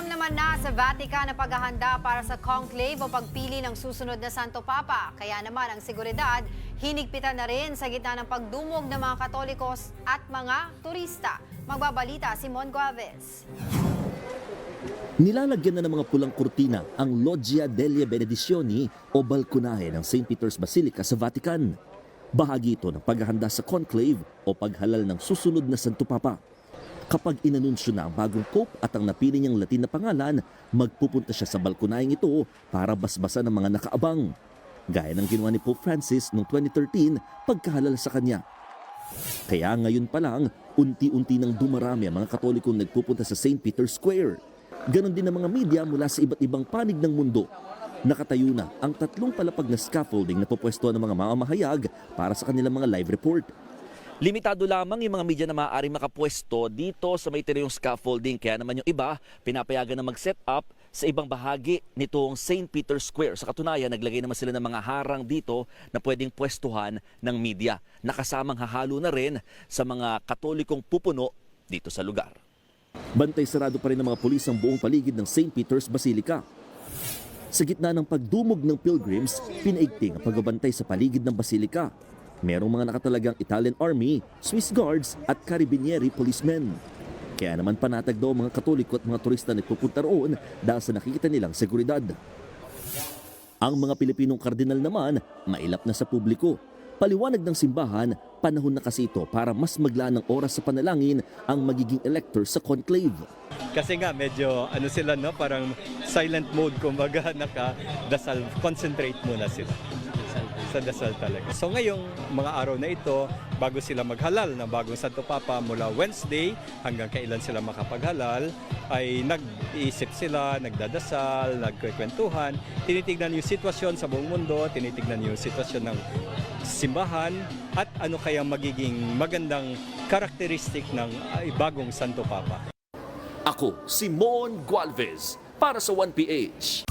Maramdaman naman na sa Vatican ang paghahanda para sa conclave o pagpili ng susunod na Santo Papa. Kaya naman ang seguridad, hinigpitan na rin sa gitna ng pagdumog ng mga Katolikos at mga turista. Magbabalita si Mon Guaves. Nilalagyan na ng mga pulang kurtina ang Loggia delle Benedizioni o balkonahe ng St. Peter's Basilica sa Vatican. Bahagi ito ng paghahanda sa conclave o paghalal ng susunod na Santo Papa. Kapag inanunsyo na ang bagong Pope at ang napili niyang Latin na pangalan, magpupunta siya sa balkonaheng ito para basbasan ng mga nakaabang. Gaya ng ginawa ni Pope Francis noong 2013 pagkahalal sa kanya. Kaya ngayon pa lang, unti-unti nang dumarami ang mga katolikong nagpupunta sa St. Peter's Square. Ganon din ang mga media mula sa iba't ibang panig ng mundo. Nakatayo na ang tatlong palapag na scaffolding na pupwesto ng mga mamamahayag para sa kanilang mga live report. Limitado lamang yung mga media na maaaring makapwesto dito sa may yung scaffolding. Kaya naman yung iba, pinapayagan na mag-set up sa ibang bahagi nitong St. Peter's Square. Sa katunayan, naglagay naman sila ng mga harang dito na pwedeng pwestuhan ng media. Nakasamang hahalo na rin sa mga katolikong pupuno dito sa lugar. Bantay sarado pa rin ng mga pulis ang buong paligid ng St. Peter's Basilica. Sa gitna ng pagdumog ng pilgrims, pinaigting ang pagbabantay sa paligid ng basilika. Merong mga nakatalagang Italian Army, Swiss Guards at Carabinieri policemen. Kaya naman panatag daw mga katoliko at mga turista na pupunta roon dahil sa nakikita nilang seguridad. Ang mga Pilipinong kardinal naman, mailap na sa publiko. Paliwanag ng simbahan, panahon na kasi ito para mas maglaan ng oras sa panalangin ang magiging elector sa conclave. Kasi nga medyo ano sila no, parang silent mode kumbaga naka-dasal, concentrate muna sila sa dasal talaga. So ngayong mga araw na ito, bago sila maghalal ng bagong Santo Papa mula Wednesday hanggang kailan sila makapaghalal, ay nag-iisip sila, nagdadasal, nagkwentuhan, tinitignan yung sitwasyon sa buong mundo, tinitignan yung sitwasyon ng simbahan at ano kaya magiging magandang karakteristik ng ay, bagong Santo Papa. Ako, Simon Gualvez, para sa 1PH.